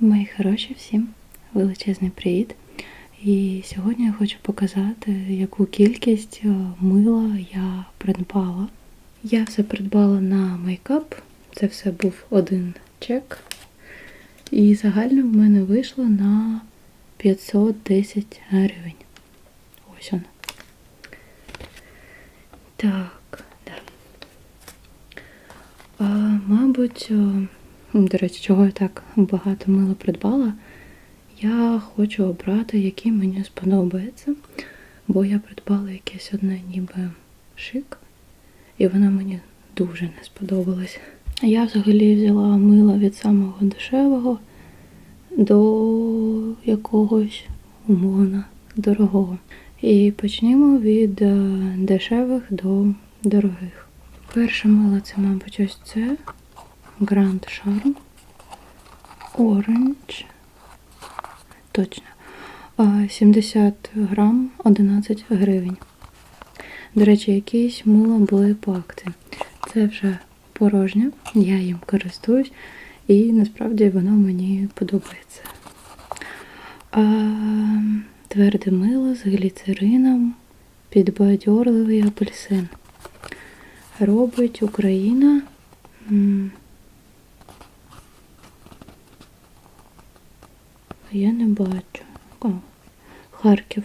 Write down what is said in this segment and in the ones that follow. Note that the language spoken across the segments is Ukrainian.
Мої хороші всім величезний привіт. І сьогодні я хочу показати, яку кількість е, мила я придбала. Я все придбала на мейкап. Це все був один чек. І загально в мене вийшло на 510 гривень. Ось он. Так, да. А, мабуть, о, до речі, чого я так багато мила придбала. Я хочу обрати, який мені сподобається, бо я придбала якесь одне ніби шик, і воно мені дуже не сподобалось. Я взагалі взяла мило від самого дешевого до якогось умовно дорогого. І почнімо від е, дешевих до дорогих. Перше мило це, мабуть, ось це Grand Charm Orange. Точно. 70 грам 11 гривень. До речі, якісь мило були по. Це вже порожнє, я їм користуюсь, і насправді воно мені подобається. А, тверде мило з гліцерином, підбадьорливий апельсин. Робить Україна. Я не бачу. О, Харків.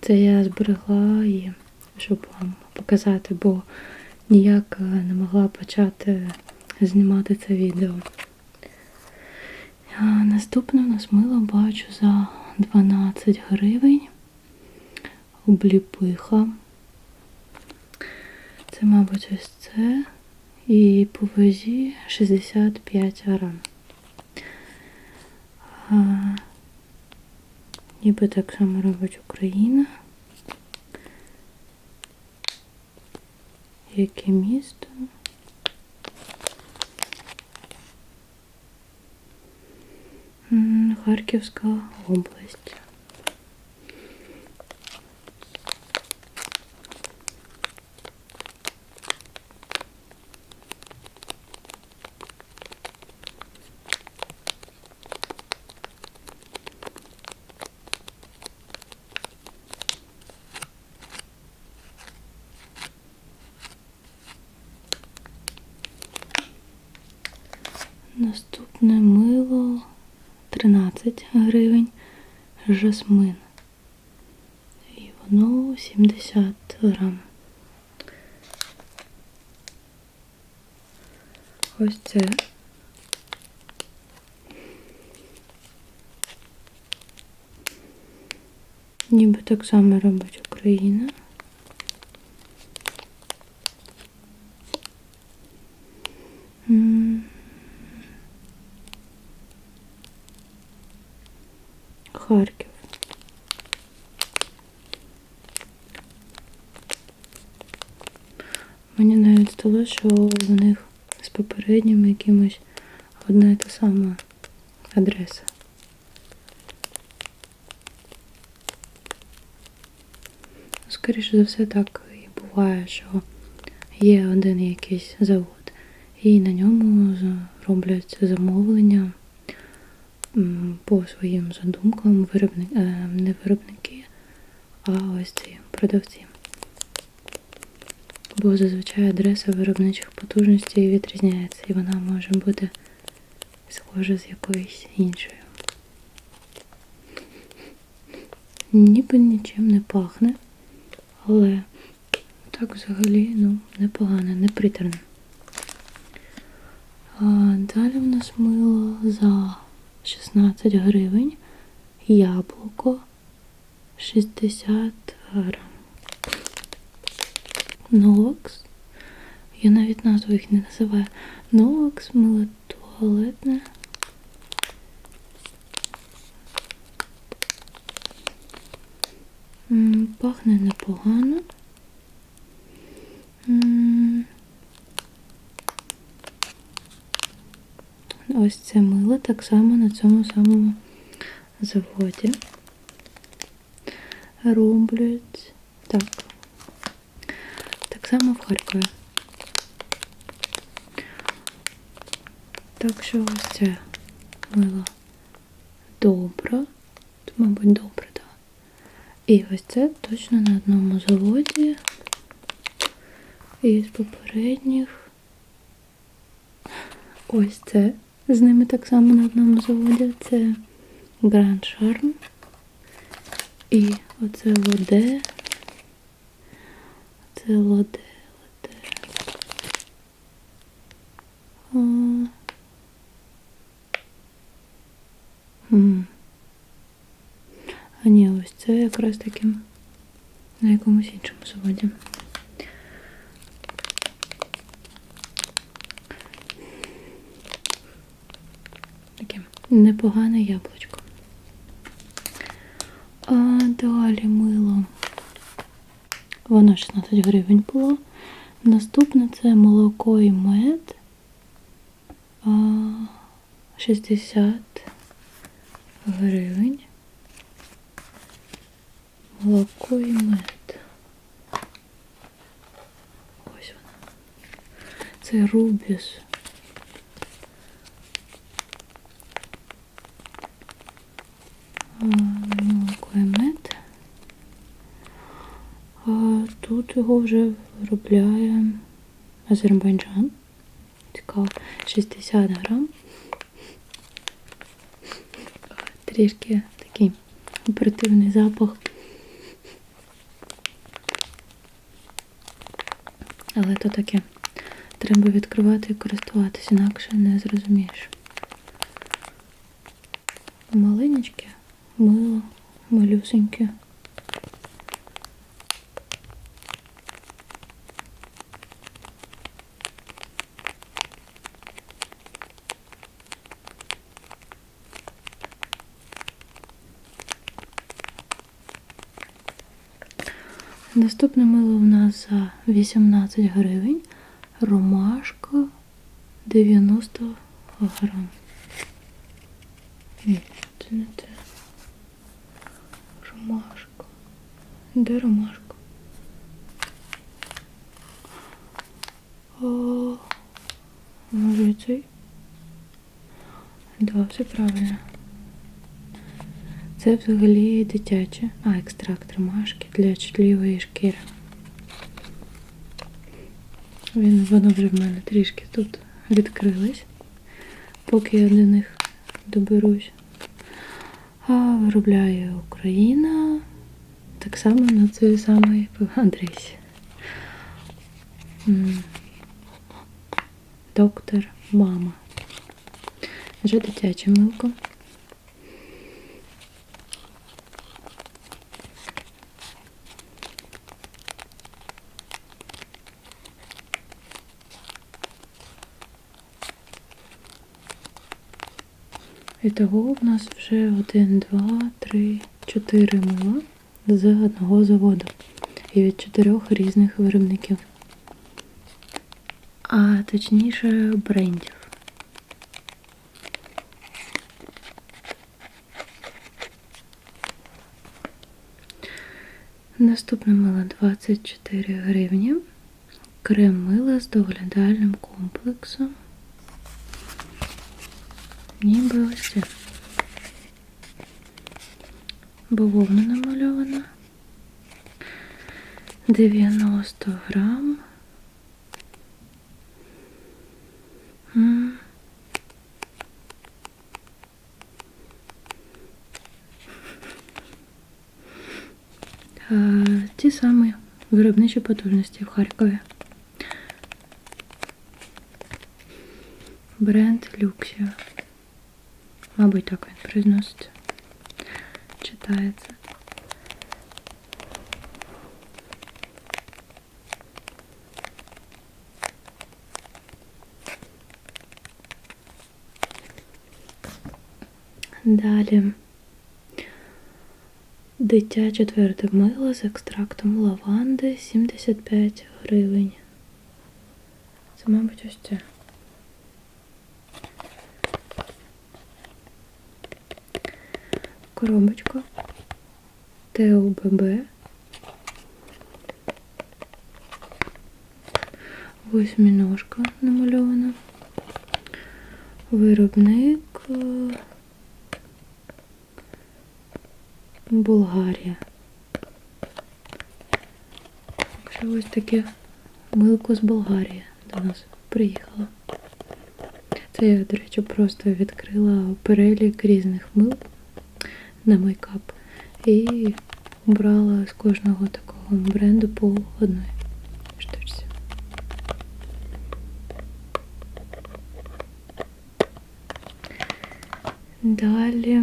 Це я зберегла її, щоб вам показати, бо ніяк е, не могла почати знімати це відео. А, Наступне у нас мило бачу за 12 гривень. Обліпиха. Це, мабуть, ось це. І по вазі 65 грам. А, ніби так само робить Україна. Яке місто? Харківська область. Наступне 13 гривень жасмин. І воно 70 грам. Ось це. Ніби так само робить Україна. М. Харків. Мені навіть здалося, що в них з попереднім якимось одна і та сама адреса. Скоріше за все, так і буває, що є один якийсь завод, і на ньому роблять замовлення по своїм задумкам виробник, е, не виробники, а ось ці продавці. Бо зазвичай адреса виробничих потужностей відрізняється, і вона може бути схожа з якоюсь іншою. Ніби нічим не пахне, але так взагалі ну, непогано, не притерне. А далі в нас мило за 16 гривень, яблуко 60 грам. Новакс. Я навіть назву їх не називаю. Новакс мило туалетне. Пахне непогано. Ось це мило так само на цьому самому заводі. роблять так. Так само в Харкові. Так що ось це мило добре. Це, мабуть, добре, так. І ось це точно на одному заводі. І з попередніх. Ось це. З ними так само на одному заводі. Це Grand Charm. І оце лоде. Це лоде, лоде. А... А ні, ось це якраз таки на якомусь іншому заводі. Таке непогане яблучко. А далі мило. Воно 16 гривень було. Наступне це молоко і мед. А, 60 гривень. Молоко і мед. Ось воно. Це рубіс. Молоко і мед. А тут його вже виробляє Азербайджан. Цікаво. 60 грам. Трішки такий оперативний запах. Але то таке. Треба відкривати і користуватися, інакше не зрозумієш. Маленечке, мило, малюсеньке. Наступне мило в нас за 18 гривень. Ромашка 90 грам. Ні, це не те. Ромашка. Де ромашка? О, може цей? Да, все правильно. Це взагалі дитяче. А, екстракт ромашки для чутливої шкіри. Він, воно вже в мене трішки тут відкрилось, поки я до них доберусь. А виробляє Україна так само на цій самій адресі. Доктор мама. Вже дитяче милко. І того в нас вже один, два, три, чотири мила з одного заводу і від чотирьох різних виробників. А точніше брендів. Наступне мило 24 гривні. Крем мила з доглядальним комплексом. Ніби ось це. Бавовна намальована. 90 грам. Е, Ті самі виробничі потужності в Харкові. Бренд Люксіо. Мабуть, так він произноситься. Читається. Далі. Дитяче тверде мило з екстрактом лаванди 75 гривень. Це, мабуть, ось це. Коробочка. ТОББ. Восьміножка намальована. Виробник е, Болгарія. Якщо ось таке милко з Болгарії до нас приїхало. Це я, до речі, просто відкрила перелік різних мил на мейкап і брала з кожного такого бренду по одної штучці. Далі.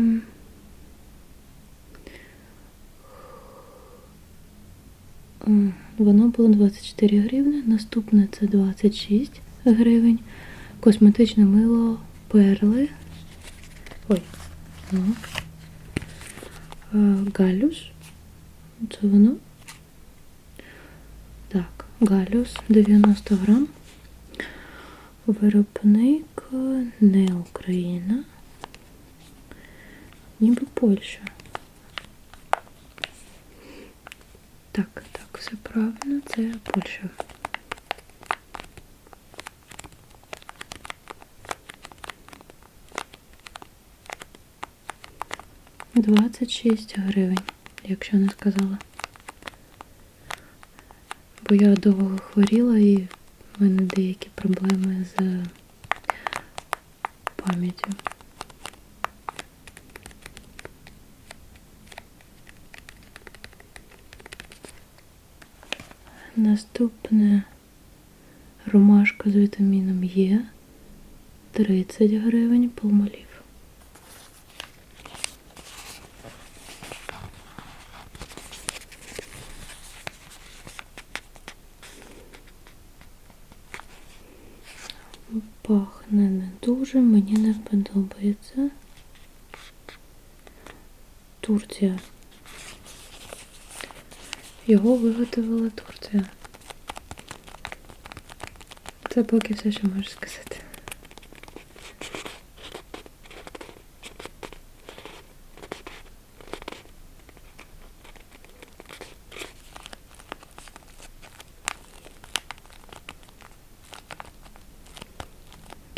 Воно було 24 гривні, наступне це 26 гривень. Косметичне мило перли. Ой, ну. Е, Галюс. Це воно. Так, Галюс 90 грам. Виробник не Україна. Ніби Польща. Так, так, все правильно, це Польща. Двадцять шість гривень, якщо не сказала. Бо я довго хворіла і в мене деякі проблеми з пам'яттю. Наступне ромашка з вітаміном Е 30 гривень полмолів. Пахне не дуже, мені не подобається. Турція. Його виготовила Турція. Це поки все, що можу сказати.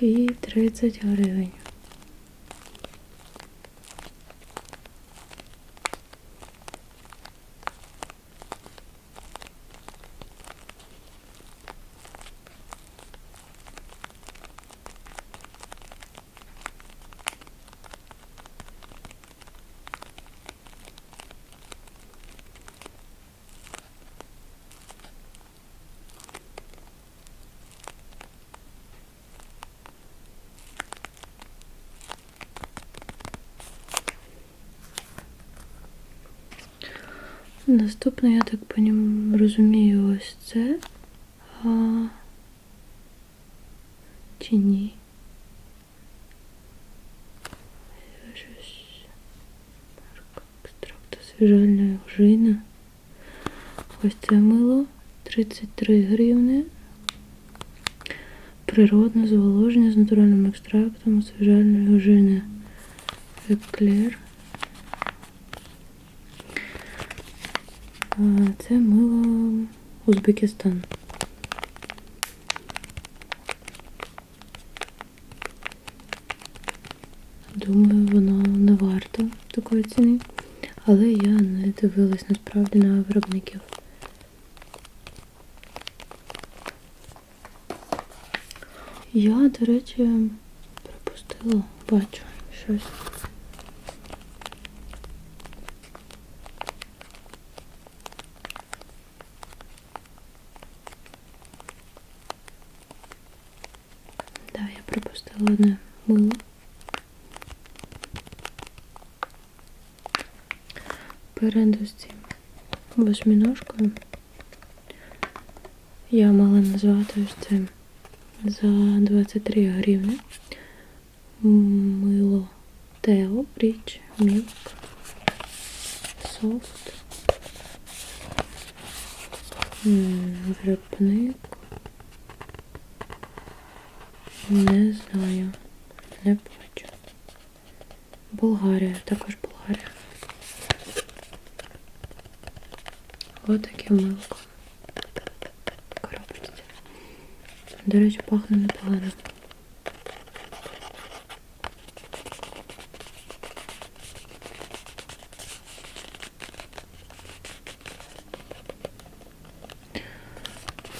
І 30 гривень. Наступне, я так понім, розумію, ось це. А... Чи ні? Щось. Марка екстракту свіжальної. Ось це мило. 33 гривни. Природне зволоження з натуральним екстрактом свіжальної ожини. Еклер. Це мило Узбекистан. Думаю, воно не варто такої ціни, але я не дивилась насправді на виробників. Я, до речі, пропустила, бачу щось. Да, я одне мило. Перед ось цим восьминожкою я мала назвати ось це за 23 гривні. Мило Тео, Річ, Мілк, Софт. М, Виробник. Не знаю. Не бачу. Болгарія, також Болгарія. Отаке милко. Коробочці. До речі, пахне непогано.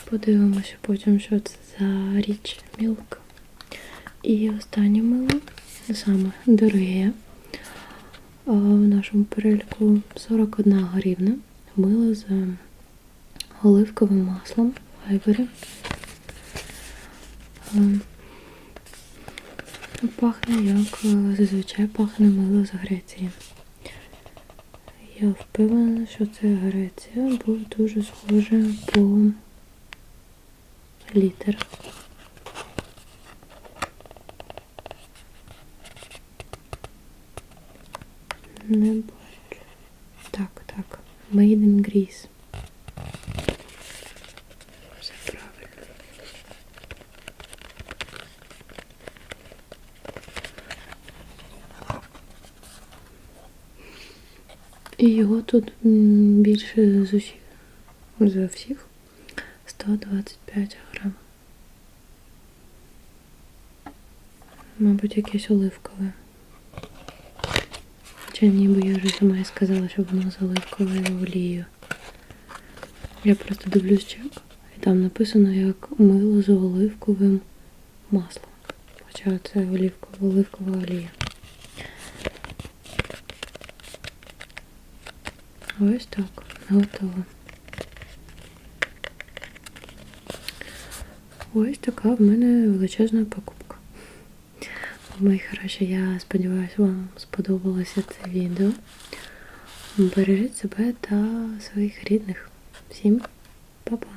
Подивимося потім, що це за річ мілк. І останнє мило, саме дороге. В нашому переліку 41 гривна. Мило з оливковим маслом айвері. Ем, Пахне як е, зазвичай пахне мило з Греції. Я впевнена, що це Греція, бо дуже схоже по літер. Не бачу. Так, так. Made in Greece. І його тут більше з усіх, за всіх 125 грам. Мабуть, якесь оливкове. Хоча ніби я вже сама і сказала, що воно з оливковою олією. Я просто дивлюсь чек, і там написано як мило з оливковим маслом. Хоча це оливкова, оливкова олія. Ось так, готово. Ось така в мене величезна покупка. Мої хороші, я сподіваюся, вам сподобалося це відео. Бережіть себе та своїх рідних. Всім па-па!